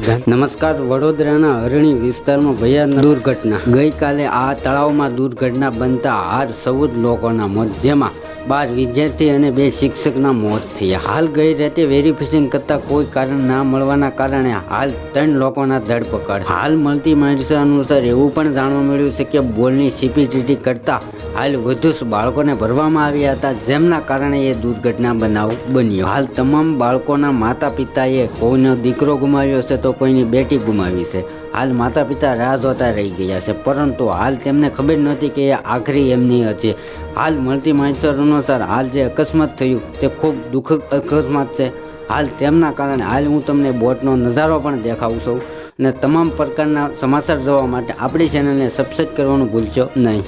નમસ્કાર, વડોદરાના અરણી વિસ્તારમાં ભયાનક દુર્ઘટના. ગઈકાલે આ તળાવમાં દુર્ઘટના બનતા હાર ચૌદ લોકોના મોત. જેમાં બાર વિદ્યાર્થી અને બે શિક્ષકના મોત થયા. હાલ ગઈ રાતે વેરિફિકેશન કરતા કોઈ કારણ ના મળવાના કારણે હાલ ત્રણ લોકોના ધરપકડ. હાલ મળતી માહિતી અનુસાર એવું પણ જાણવા મળ્યું છે કે બોલની સીપીટીટી કરતા હાલ વધુ બાળકોને ભરવામાં આવ્યા હતા, જેમના કારણે એ દુર્ઘટના બનાવ બન્યો. હાલ તમામ બાળકોના માતા પિતાએ કોઈનો દીકરો ગુમાવ્યો છે તો કોઈની બેટી ગુમાવી છે. હાલ માતા પિતા રાહ જોતા રહી ગયા છે, પરંતુ હાલ તેમને ખબર નહોતી કે એ આખરી એમની હતી હાલ મળતી માહિતી અનુસાર હાલ જે અકસ્માત થયું તે ખૂબ દુઃખદ અકસ્માત છે. હાલ તેમના કારણે હાલ હું તમને બોટનો નજારો પણ દેખાવું છું અને તમામ પ્રકારના સમાચાર જોવા માટે આપણી ચેનલને સબસ્ક્રાઈબ કરવાનું ભૂલશો નહીં.